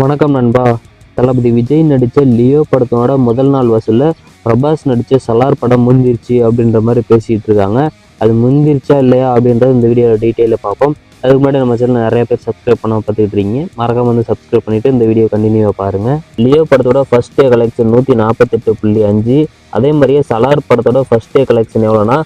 வணக்கம் நண்பா. தளபதி விஜய் நடித்த லியோ படத்தோட முதல் நாள் வசூலில் பிரபாஸ் நடித்த சலார் படம் முந்திருச்சு அப்படின்ற மாதிரி பேசிகிட்டு இருக்காங்க. அது முந்திருச்சா இல்லையா அப்படின்றது இந்த வீடியோவில் டீட்டெயிலில் பார்ப்போம். அதுக்கு முன்னாடி நம்ம சேனல் நிறைய பேர் சப்ஸ்கிரைப் பண்ண பார்த்துக்கிட்டு இருக்கீங்க. மறக்காம வந்து சப்ஸ்கிரைப் பண்ணிவிட்டு இந்த வீடியோ கண்டினியூவாக பாருங்கள் லியோ படத்தோட ஃபர்ஸ்ட் டே கலெக்ஷன் நூற்றி நாற்பத்தெட்டு புள்ளி அஞ்சு. அதே மாதிரியே சலார் படத்தோட ஃபர்ஸ்ட் டே கலெக்ஷன் எவ்வளோனா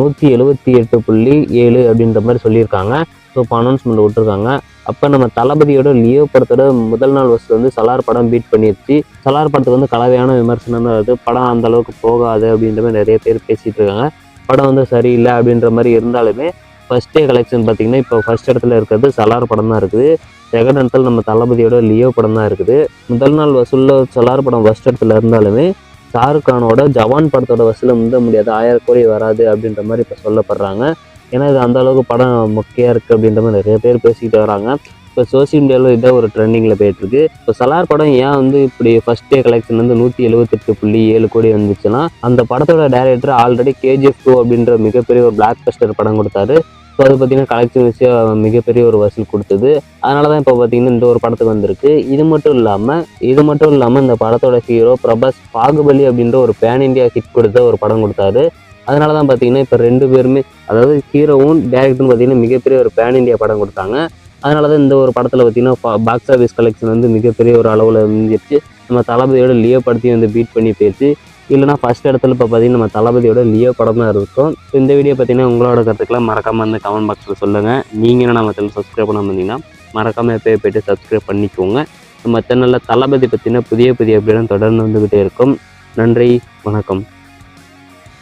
நூற்றி எழுபத்தி எட்டு புள்ளி ஏழு அப்படின்ற மாதிரி சொல்லியிருக்காங்க. ஸோ இப்போ அனௌன்ஸ்மெண்ட் விட்டுருக்காங்க. அப்போ நம்ம தளபதியோட லியோ படத்தோட முதல் நாள் வசூல் வந்து சலார் படம் பீட் பண்ணிருச்சு. சலார் படத்துக்கு வந்து கலவையான விமர்சனம் தான். வருது படம் அந்த அளவுக்கு போகாது அப்படின்ற மாதிரி நிறைய பேர் பேசிட்டு இருக்காங்க. படம் வந்து சரியில்லை அப்படின்ற மாதிரி இருந்தாலுமே ஃபர்ஸ்ட் டே கலெக்ஷன் பார்த்தீங்கன்னா இப்போ ஃபர்ஸ்ட் இடத்துல இருக்கிறது சலார் படம் தான் இருக்குது. செகண்ட் இடத்துல நம்ம தளபதியோட லியோ படம் தான் இருக்குது. முதல் நாள் வசூலில் சலார் படம் ஃபர்ஸ்ட் இடத்துல இருந்தாலுமே ஷாருக் கானோட ஜவான் படத்தோட வசூலில் முந்த முடியாது. ஆயிரம் கோடி வராது அப்படின்ற மாதிரி இப்போ சொல்லப்படுறாங்க. ஏன்னா இது அந்த அளவுக்கு படம் மொக்கையாக இருக்குது அப்படின்ற மாதிரி நிறைய பேர் பேசிக்கிட்டு வராங்க. இப்போ சோசியல் மீடியாவில் இதான் ஒரு ட்ரெண்டிங்கில் போயிட்டுருக்கு இப்போ சலார் படம் ஏன் வந்து இப்படி ஃபஸ்ட் டே கலெக்ஷன் வந்து நூற்றி எழுபத்தெட்டு புள்ளி ஏழு கோடி வந்துச்சுன்னா அந்த படத்தோட டேரக்டர் ஆல்ரெடி கேஜிஎஃப் டூ அப்படின்ற மிகப்பெரிய ஒரு பிளாக் பஸ்டர் படம் கொடுத்தாரு. ஸோ அது பார்த்தீங்கன்னா கலெக்ஷன் விஷயம் மிகப்பெரிய ஒரு வசூல் கொடுத்தது. அதனால தான் இப்போ பார்த்தீங்கன்னா இந்த ஒரு படத்துக்கு வந்திருக்கு. இது மட்டும் இல்லாமல் இது மட்டும் இல்லாமல் இந்த படத்தோட ஹீரோ பிரபாஸ் பாகுபலி அப்படின்ற ஒரு பேன் இண்டியா ஹிட் கொடுத்த ஒரு படம் கொடுத்தாரு. அதனால தான் பார்த்தீங்கன்னா இப்போ ரெண்டு பேருமே அதாவது ஹீரோவும் டேரக்டரும் பார்த்தீங்கன்னா மிகப்பெரிய ஒரு பேன் இந்தியா படம் கொடுத்தாங்க. அதனால தான் இந்த ஒரு படத்தில் பார்த்தீங்கன்னா பாக்ஸ் ஆஃபீஸ் கலெக்ஷன் வந்து மிகப்பெரிய ஒரு அளவில் இருந்துச்சு. நம்ம தளபதியோட லியோ படத்தையும் வந்து பீட் பண்ணி போயிடுச்சு. இல்லைனா ஃபர்ஸ்ட் இடத்துல இப்போ பார்த்தீங்கன்னா நம்ம தளபதியோட லியோ படம் தான் இருக்கும். இந்த வீடியோ பார்த்தீங்கன்னா உங்களோட கருத்துக்கெல்லாம் மறக்காமல் வந்து கமெண்ட் பாக்ஸில் சொல்லுங்கள் நீங்கள் என்ன நம்ம சேனல் சப்ஸ்கிரைப் பண்ண வந்தீங்கன்னா மறக்காமல் எப்போயே போய்ட்டு சப்ஸ்கிரைப் பண்ணிக்கோங்க. நம்ம சேனலில் தளபதி பற்றின புதிய புதிய அப்படிலாம் தொடர்ந்து வந்துக்கிட்டே இருக்கும். நன்றி வணக்கம்.